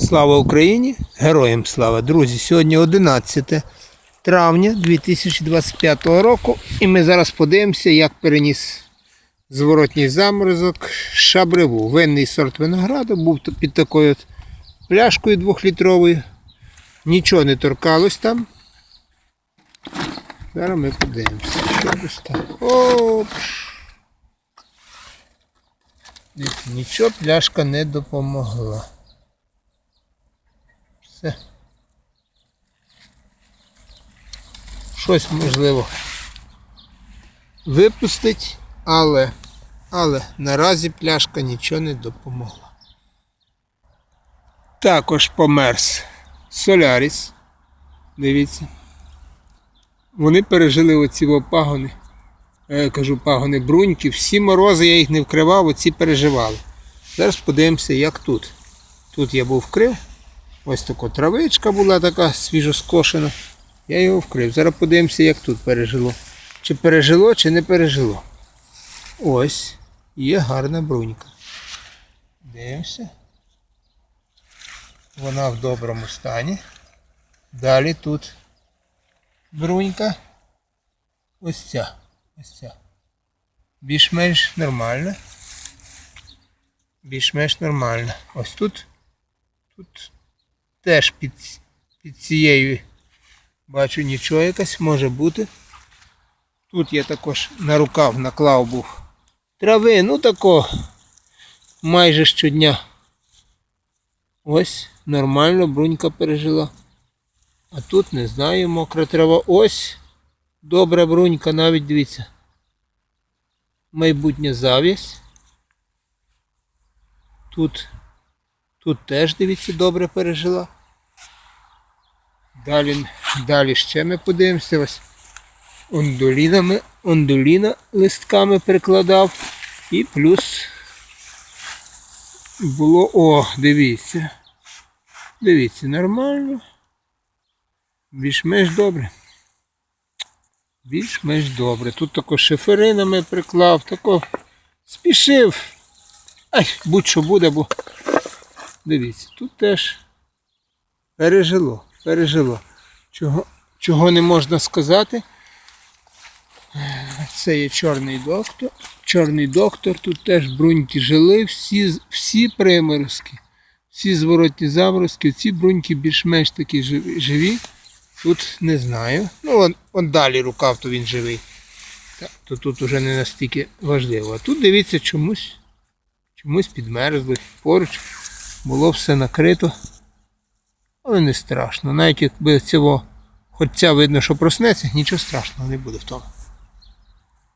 Слава Україні! Героям слава! Друзі, сьогодні 11 травня 2025 року і ми зараз подивимося, як переніс зворотній заморозок шабреву. Винний сорт винограду був під такою от пляшкою двохлітровою. Нічого не торкалось там. Зараз ми подивимося, що там. Нічого пляшка не допомогла. Все. Щось можливо випустить, але, але наразі пляшка нічого не допомогла. Також померз Соляріс. Дивіться. Вони пережили оці пагони. Я кажу пагони бруньки. Всі морози я їх не вкривав, оці переживали. Зараз подивимося, як тут. Тут я був вкрив. Ось така травичка була така свіжоскошена. Я його вкрив. Зараз подивимося, як тут пережило. Чи пережило, чи не пережило. Ось є гарна брунька. Дивимося. Вона в доброму стані. Далі тут брунька. Ось ця. Ось ця. Більш-менш нормальна. Більш-менш нормальна. Ось тут. Тут теж під, під цією бачу нічого якась може бути. Тут я також на рукав наклав був трави, ну тако майже щодня. Ось, нормально, брунька пережила. А тут не знаю, мокра трава. Ось добра брунька, навіть дивіться. Майбутня завість. Тут Тут теж, дивіться, добре пережила. Далі, далі ще ми подивимося. Ось ондолінами, ондоліна листками прикладав. І плюс було, о, дивіться. Дивіться, нормально. Більш-менш добре. Більш-менш добре. Тут також шиферинами приклав, тако спішив. Ай, будь-що буде, бо Дивіться, тут теж пережило, пережило. Чого, чого не можна сказати. Це є чорний доктор. Чорний доктор, тут теж бруньки жили, всі, всі приморозки, всі зворотні заморозки, ці бруньки більш-менш такі живі. Тут не знаю. Ну, он, он далі рукав, то він живий. Так, то тут вже не настільки важливо. А тут дивіться чомусь, чомусь підмерзли поруч було все накрито. Але не страшно. Навіть якби цього хоч ця видно, що проснеться, нічого страшного не буде в тому.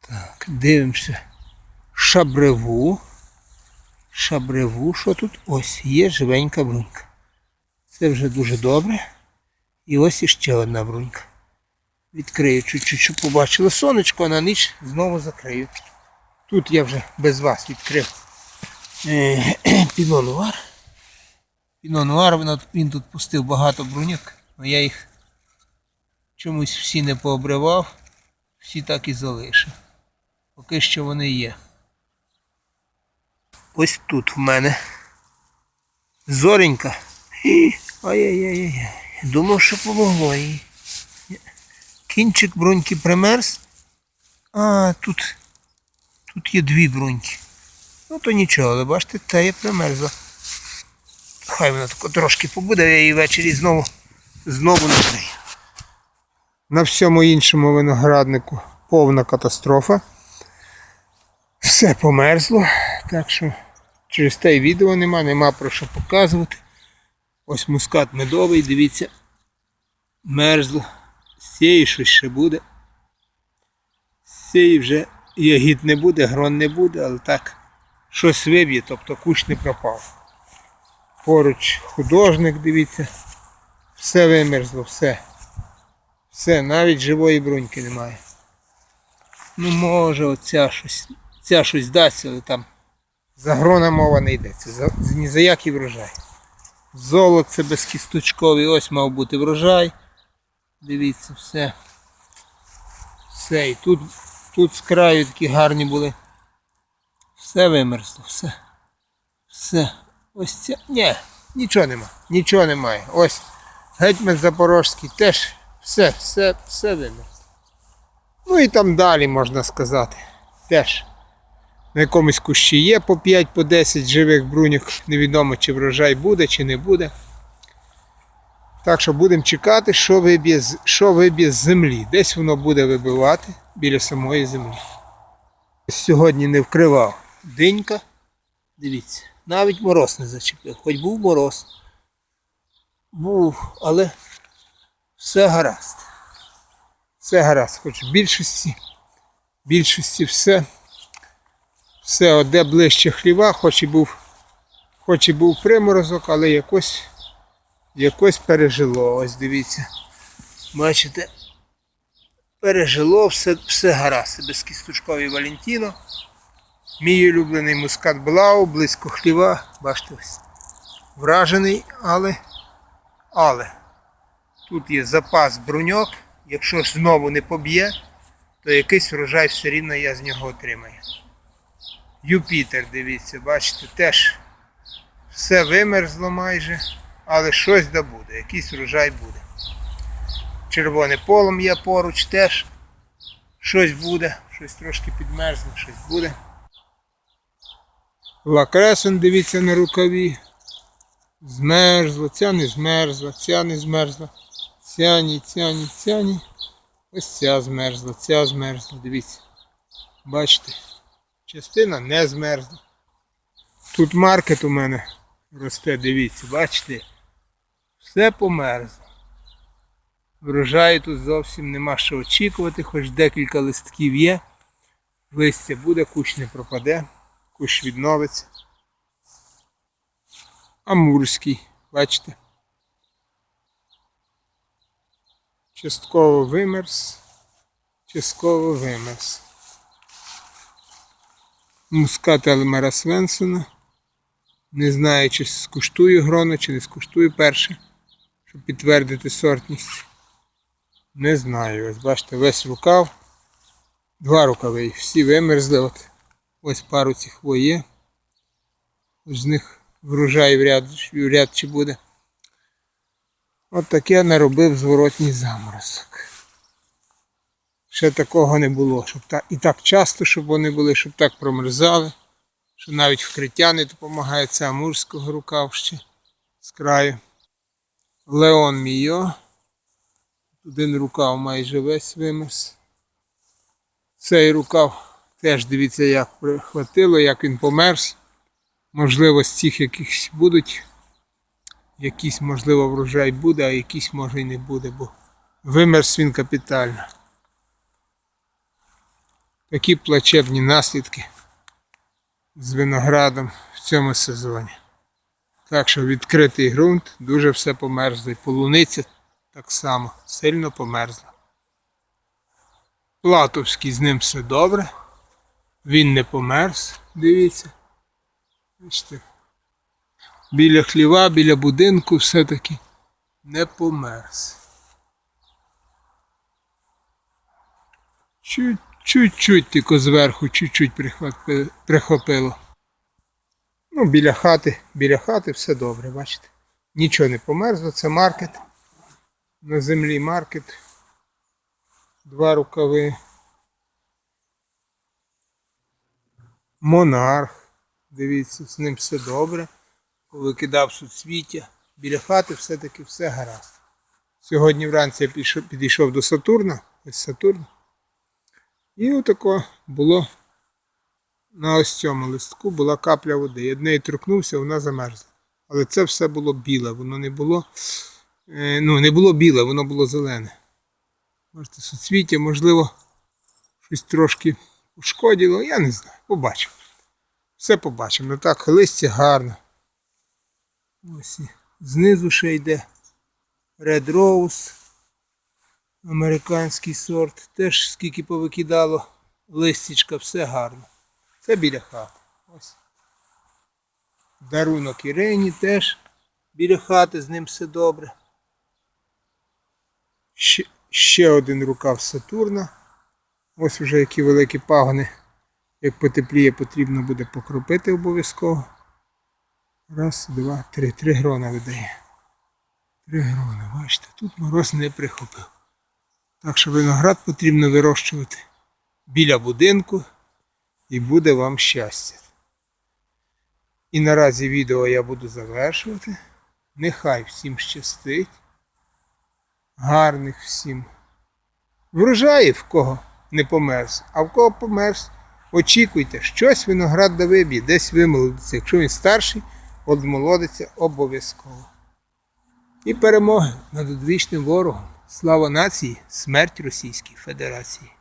Так, дивимося. Шабреву. Шабреву, що тут? Ось, є живенька брунька. Це вже дуже добре. І ось іще одна брунька. Відкрию чуть-чуть, щоб побачили сонечко, а на ніч знову закрию. Тут я вже без вас відкрив е, пінонуар. Піно Нуар, він, тут пустив багато бруньок, але я їх чомусь всі не пообривав, всі так і залишив. Поки що вони є. Ось тут в мене зоренька. Ай-яй-яй-яй. Думав, що помогло їй. Кінчик бруньки примерз. А, тут, тут є дві бруньки. Ну то нічого, але бачите, та є примерзла. Хай вона трошки побуде, я її ввечері знову, знову накрию. На всьому іншому винограднику повна катастрофа. Все померзло, так що через те й відео нема, нема про що показувати. Ось мускат медовий, дивіться, мерзло. З цієї щось ще буде. З цієї вже ягід не буде, грон не буде, але так, щось виб'є, тобто кущ не пропав. Поруч художник, дивіться. Все вимерзло, все. Все, навіть живої бруньки немає. Ну може оця щось, ця щось дасть, але там за грона мова не йдеться. За, ні за який врожай. Золоце безкісточковий, ось мав бути врожай. Дивіться, все. Все. І тут, тут з краю такі гарні були. Все вимерзло, все. Все. Ось ця. Ні. Нічого нема, нічого немає. Ось гетьман Запорожський теж все, все, все вимер. Ну і там далі можна сказати. Теж на якомусь кущі є по 5 по 10 живих бруньок. Невідомо чи врожай буде, чи не буде. Так що будемо чекати, що виб'є, що виб'є з землі. Десь воно буде вибивати біля самої землі. Сьогодні не вкривав динька. Дивіться, навіть мороз не зачепив. Хоч був мороз. Був, але все гаразд. Все гаразд. Хоч в більшості, в більшості все. Все оде ближче хліва, хоч і був, хоч і був приморозок, але якось, якось пережило. Ось дивіться. Бачите, пережило, все, все гаразд. Безкісточковий Валентіно. Мій улюблений мускат Блау, близько хліва. Бачите. Вражений, але, але тут є запас бруньок. Якщо ж знову не поб'є, то якийсь врожай все рівно я з нього отримаю. Юпітер, дивіться, бачите, теж все вимерзло майже, але щось да буде, якийсь врожай буде. Червоне полум'я поруч теж щось буде, щось трошки підмерзло, щось буде. Лакресен, дивіться на рукаві. Змерзло, ця не змерзла, ця не змерзла, ця ні, ця ні, ця ні. Ось ця змерзла, ця змерзла, дивіться. Бачите, частина не змерзла. Тут маркет у мене росте, дивіться, бачите? Все померзло. Врожаю тут зовсім нема що очікувати, хоч декілька листків є. Листя буде, кущ не пропаде, кущ відновиться. Амурський, бачите? Частково вимерз, частково вимерз. Мускат Елмера Свенсона. Не знаю, чи скуштую гроно, чи не скуштую перше, щоб підтвердити сортність. Не знаю. Ось бачите, весь рукав. Два рукави, всі вимерзли. От. Ось пару цих во є. З них врожай вряд, вряд чи буде. От таке наробив зворотній заморозок. Ще такого не було, щоб так, і так часто, щоб вони були, щоб так промерзали, що навіть вкриття не допомагає, це амурського рукав ще з краю. Леон Мійо. Один рукав майже весь вимерз. Цей рукав теж дивіться, як прихватило, як він померз. Можливо, з цих якихось будуть. Якийсь, можливо, врожай буде, а якийсь може і не буде, бо вимерз він капітально. Такі плачебні наслідки з виноградом в цьому сезоні. Так що відкритий ґрунт, дуже все померзло. І полуниця так само сильно померзла. Платовський з ним все добре. Він не померз, дивіться. Бачите. Біля хліва, біля будинку все-таки не померз. Чуть- Чуть-чуть тільки зверху, чуть-чуть прихопило. Ну, біля хати, біля хати все добре, бачите. Нічого не померзло, це маркет. На землі маркет. Два рукави. Монарх. Дивіться, з ним все добре. Повикидав суцвіття. Біля хати все-таки все гаразд. Сьогодні вранці я пішов, підійшов до Сатурна. Ось Сатурн. І отако було на ось цьому листку була капля води. Я неї торкнувся, вона замерзла. Але це все було біле, воно не було. е, Ну, не було біле, воно було зелене. Можете суцвіття, можливо, щось трошки ушкодило, я не знаю. Побачимо. Все побачимо. Ну так, листя гарно. Ось і знизу ще йде Red Rose. Американський сорт. Теж скільки повикидало листячка, все гарно. Це біля хати. Ось. Дарунок Ірині теж біля хати, з ним все добре. Ще, ще один рукав Сатурна. Ось вже які великі пагони. Як потепліє, потрібно буде покропити обов'язково. Раз, два, три. Три грона видає. Три грона, бачите, тут мороз не прихопив. Так що виноград потрібно вирощувати біля будинку і буде вам щастя. І наразі відео я буду завершувати. Нехай всім щастить. Гарних всім врожаїв, кого не померз, а в кого померз, очікуйте, щось виноград да виб'є, десь вимолодиться. Якщо він старший, одмолодиться обов'язково. І перемоги над одвічним ворогом. Слава нації, смерть Російській Федерації.